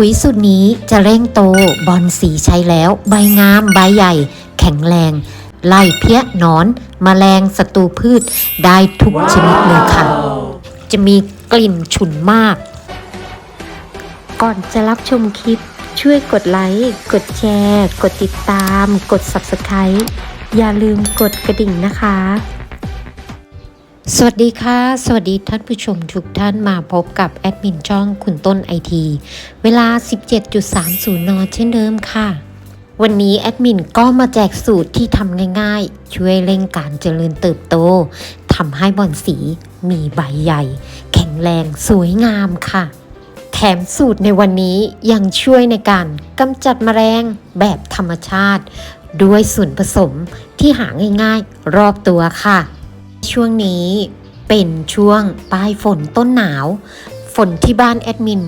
ปุ๋ยสูตรนี้จะเร่งโตบอลสีใช้แล้ว ใบงามใบใหญ่ แข็งแรง ไล่เพี้ยนอนแมลงศัตรูพืชได้ทุกชนิดเลยค่ะ จะมีกลิ่นฉุนมาก ก่อนจะรับชมคลิป ช่วยกดไลค์ กดแชร์ กดติดตาม กด Subscribe อย่าลืมกดกระดิ่งนะคะ สวัสดีค่ะ สวัสดีท่านผู้ชมทุกท่านมาพบกับแอดมินช่องคุณต้นไอทีเวลา 17.30 น เช่นเดิมค่ะ วันนี้แอดมินก็มาแจกสูตรที่ทำง่ายๆ ช่วยเร่งการเจริญเติบโตทำให้บอนสีมีใบใหญ่ แข็งแรงสวยงามค่ะ แถมสูตรในวันนี้ยังช่วยในการกำจัดแมลงแบบธรรมชาติ ด้วยส่วนผสมที่หาง่ายๆ รอบตัวค่ะ ช่วงนี้เป็นช่วงปลายฝนต้นหนาว ฝนที่บ้านแอดมิน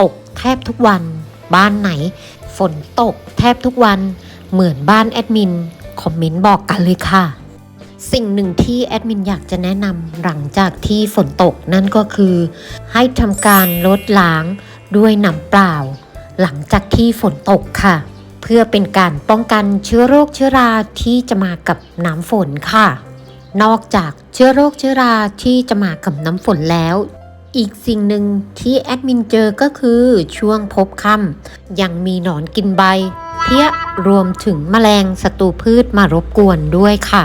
ตกแทบทุกวัน บ้านไหน ฝนตกแทบทุกวัน เหมือนบ้านแอดมิน คอมเมนต์บอกกันเลยค่ะ สิ่งหนึ่งที่แอดมินอยากจะแนะนำหลังจากที่ฝนตกนั่นก็คือ ให้ทำการลดล้างด้วยน้ำเปล่า หลังจากที่ฝนตกค่ะ เพื่อเป็นการป้องกันเชื้อโรคเชื้อราที่จะมากับน้ำฝนค่ะ นอกจากเชื้อโรคเชื้อราที่จะมากับน้ำฝนแล้ว อีกสิ่งหนึ่งที่แอดมินเจอก็คือช่วงพบค่ำยังมีหนอนกินใบ เพี้ยรวมถึงแมลงศัตรูพืชมารบกวนด้วยค่ะ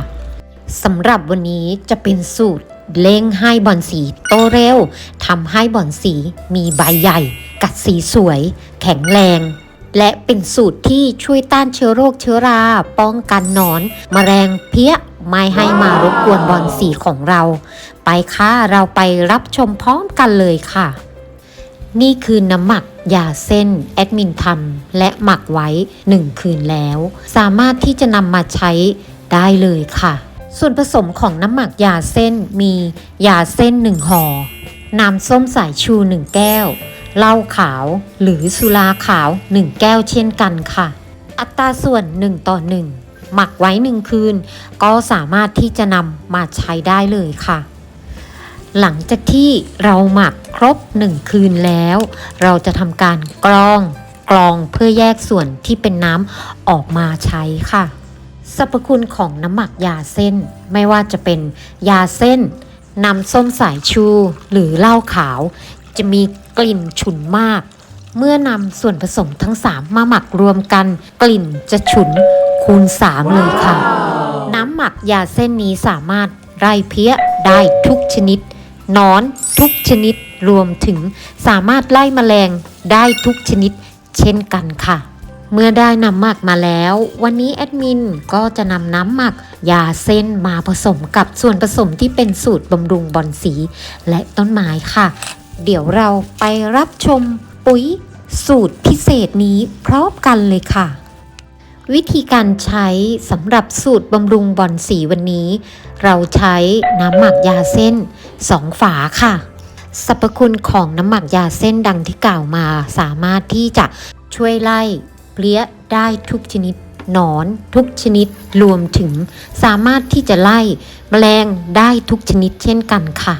สำหรับวันนี้จะเป็นสูตรเร่งให้บอนสีโตเร็วทำให้บอนสีมีใบใหญ่ กัดสีสวย แข็งแรง และเป็นสูตรที่ช่วยต้านเชื้อโรคเชื้อรา ป้องกันหนอน แมลงเพี้ย ไม่ให้มารบกวนบอนสีของเรา ไปค่ะเราไปรับชมพร้อมกันเลยค่ะ นี่คือน้ำหมักยาเส้น แอดมินทำและหมักไว้ 1 คืนแล้ว สามารถที่จะนำมาใช้ได้เลยค่ะ ส่วนผสมของน้ำหมักยาเส้นมียาเส้น 1ห่อน้ำส้มสายชู 1 แก้วเหล้าขาวหรือสุราขาว 1 แก้วเช่นกันค่ะ อัตราส่วน 1 ต่อ 1 หมักไว้1คืน ก็สามารถที่จะนำมาใช้ได้เลยค่ะ หลังจากที่เราหมักครบ1คืนแล้ว เราจะทำการกรองกรองเพื่อแยกส่วนที่เป็นน้ำออกมาใช้ค่ะสรรพคุณของน้ำหมักยาเส้น ไม่ว่าจะเป็นยาเส้น น้ำส้มสายชูหรือเหล้าขาว จะมีกลิ่นฉุนมาก เมื่อนำส่วนผสมทั้ง3มาหมักรวมกัน กลิ่นจะฉุน คูณ 3 เลยค่ะ น้ำหมักยาเส้นนี้สามารถไล่เพี้ยได้ทุกชนิดนอนทุกชนิดรวมถึงสามารถไล่แมลงได้ทุกชนิดเช่นกันค่ะ เมื่อได้น้ำหมักมาแล้ว วันนี้แอดมินก็จะนำน้ำหมักยาเส้นมาผสมกับส่วนผสมที่เป็นสูตรบำรุงบอนสี และต้นไม้ค่ะ เดี๋ยวเราไปรับชมปุ๋ยสูตรพิเศษนี้พร้อมกันเลยค่ะ วิธีการใช้สำหรับสูตรบำรุงบอนสีวันนี้ เราใช้น้ำหมักยาเส้น 2 ฝาค่ะ สรรพคุณของน้ำหมักยาเส้นดังที่กล่าวมา สามารถที่จะช่วยไล่เปลี้ยได้ทุกชนิดหนอนทุกชนิดรวมถึง สามารถที่จะไล่แมลงได้ทุกชนิดเช่นกันค่ะ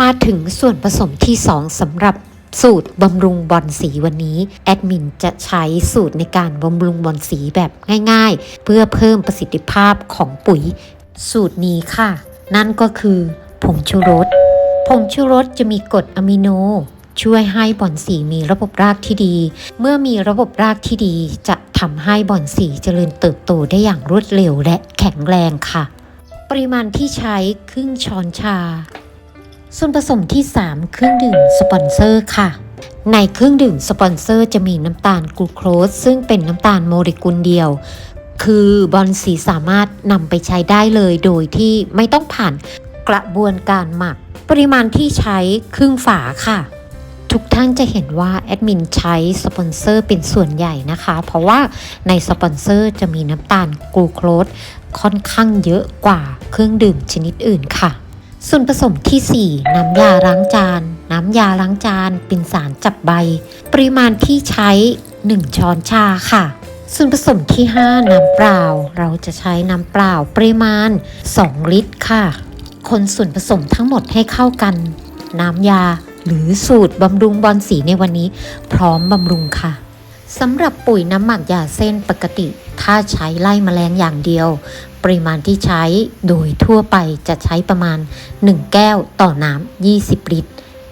มาถึงส่วนผสมที่ 2สำหรับ สูตรบำรุงบอนสีวันนี้แอดมินจะใช้สูตรในการบำรุงบอนสีแบบง่ายๆ เพื่อเพิ่มประสิทธิภาพของปุ๋ย สูตรนี้ค่ะ นั่นก็คือผงชูรสผงชูรสจะมีกรดอะมิโน ช่วยให้บ่อนสีมีระบบรากที่ดี เมื่อมีระบบรากที่ดีจะทำให้บ่อนสีเจริญเติบโตได้อย่างรวดเร็วและแข็งแรงค่ะ ปริมาณที่ใช้ครึ่งช้อนชา ส่วนผสมที่ 3 เครื่องดื่มสปอนเซอร์ค่ะ ในเครื่องดื่มสปอนเซอร์จะมีน้ำตาลกลูโคสซึ่งเป็นน้ำตาลโมเลกุลเดียว คือบอลสีสามารถนำไปใช้ได้เลยโดยที่ไม่ต้องผ่านกระบวนการหมัก ปริมาณที่ใช้ครึ่งฝาค่ะ ทุกท่านจะเห็นว่าแอดมินใช้สปอนเซอร์เป็นส่วนใหญ่นะคะ เพราะว่าในสปอนเซอร์จะมีน้ำตาลกลูโคสค่อนข้างเยอะกว่าเครื่องดื่มชนิดอื่นค่ะ ส่วนผสมที่ 4 น้ำยาล้างจาน น้ำยาล้างจานเป็นสารจับใบ ปริมาณที่ใช้ 1 ช้อนชาค่ะ ส่วนผสมที่ 5 น้ำเปล่า เราจะใช้น้ำเปล่าปริมาณ 2 ลิตรค่ะ คนส่วนผสมทั้งหมดให้เข้ากัน น้ำยาหรือสูตรบำรุงบอลสีในวันนี้ พร้อมบำรุงค่ะสำหรับปุ๋ยน้ำหมักยาเส้นปกติ ถ้าใช้ไล่แมลงอย่างเดียว ปริมาณที่ใช้โดยทั่วไปจะใช้ประมาณ 1 แก้วต่อน้ำ 20 ลิตร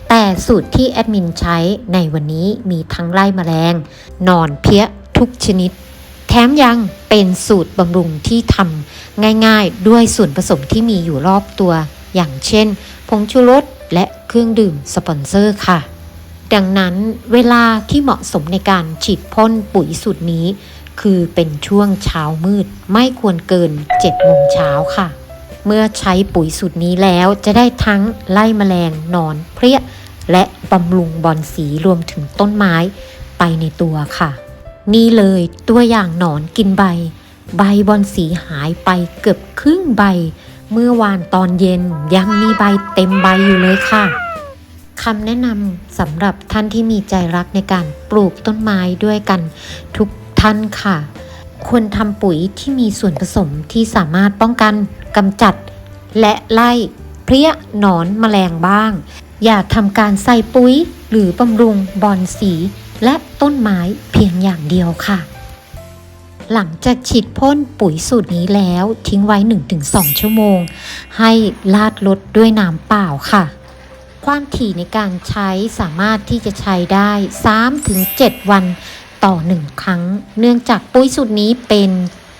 แต่สูตรที่แอดมินใช้ในวันนี้มีทั้งไล่แมลง นอนเพี้ยทุกชนิด แถมยังเป็นสูตรบำรุงที่ทำง่ายๆ ด้วยส่วนผสมที่มีอยู่รอบตัว อย่างเช่น ผงชูรสและเครื่องดื่มสปอนเซอร์ค่ะ ดังนั้นเวลาที่เหมาะสมในการฉีดพ่นปุ๋ยสูตรนี้ คือเป็นช่วงเช้ามืด ไม่ควรเกิน7โมงเช้าค่ะ เมื่อใช้ปุ๋ยสูตรนี้แล้วจะได้ทั้งไล่แมลงหนอนเพลี้ย และบำรุงบอนสีรวมถึงต้นไม้ไปในตัวค่ะ นี่เลยตัวอย่างหนอนกินใบ ใบบอนสีหายไปเกือบครึ่งใบ เมื่อวานตอนเย็นยังมีใบเต็มใบอยู่เลยค่ะคำแนะนำสำหรับท่านที่มีใจรักในการปลูกต้นไม้ด้วยกันทุก ท่านค่ะ ควรทำปุ๋ยที่มีส่วนผสมที่สามารถป้องกันกำจัด และไล่เพลี้ยหนอนแมลงบ้าง อย่าทำการใส่ปุ๋ยหรือบำรุงบอนสี และต้นไม้เพียงอย่างเดียวค่ะ หลังจากฉีดพ่นปุ๋ยสูตรนี้แล้วทิ้งไว้ 1-2 ชั่วโมง ให้ลาดลดด้วยน้ำเปล่าค่ะความถี่ในการใช้สามารถที่จะใช้ได้ 3-7 วัน ต่อ 1 ครั้ง เนื่องจากปุ๋ยสูตรนี้เป็น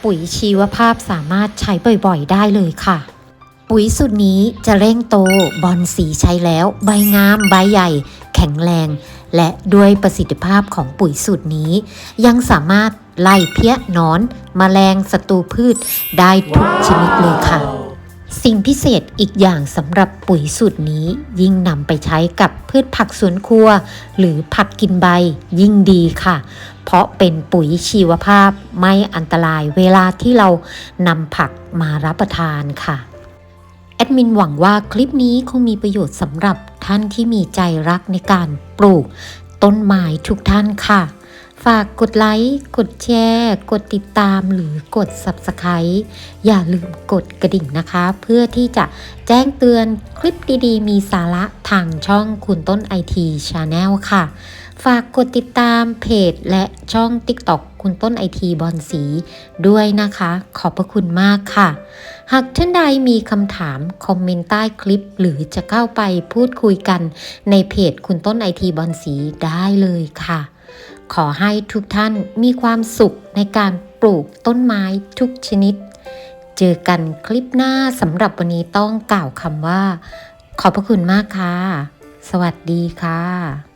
ปุ๋ยชีวภาพสามารถใช้บ่อยๆ ได้เลยค่ะ ปุ๋ยสูตรนี้จะเร่งโตบอลสีใช้แล้ว ใบงามใบใหญ่ แข็งแรง และด้วยประสิทธิภาพของปุ๋ยสูตรนี้ ยังสามารถไล่เพี้ยนอนมแมลงศัตรูพืชได้ทุกชนิดเลยค่ะ สิ่งพิเศษอีกอย่างสำหรับปุ๋ยสูตรนี้ยิ่งนำไปใช้กับพืชผักสวนครัว หรือผักกินใบยิ่งดีค่ะ เพราะเป็นปุ๋ยชีวภาพไม่อันตรายเวลาที่เรานำผักมารับประทานค่ะ แอดมินหวังว่าคลิปนี้คงมีประโยชน์สำหรับท่านที่มีใจรักในการปลูกต้นไม้ทุกท่านค่ะ ฝากกดไลค์ กดแชร์ กดติดตามหรือกด Subscribe อย่าลืมกดกระดิ่งนะคะ เพื่อที่จะแจ้งเตือนคลิปดีๆ มีสาระทางช่องคุณต้นไอทีชาแนลค่ะ ฝากกดติดตามเพจและช่อง TikTok คุณต้นไอทีบอลสีด้วยนะคะ ขอบพระคุณมากค่ะ หากท่านใดมีคำถาม คอมเมนต์ใต้คลิป หรือจะเข้าไปพูดคุยกันในเพจคุณต้นไอทีบอลสีได้เลยค่ะ ขอให้ทุกท่านมีความสุขในการปลูกต้นไม้ทุกชนิด เจอกันคลิปหน้าสำหรับวันนี้ต้องกล่าวคำว่า ขอบพระคุณมากค่ะ สวัสดีค่ะ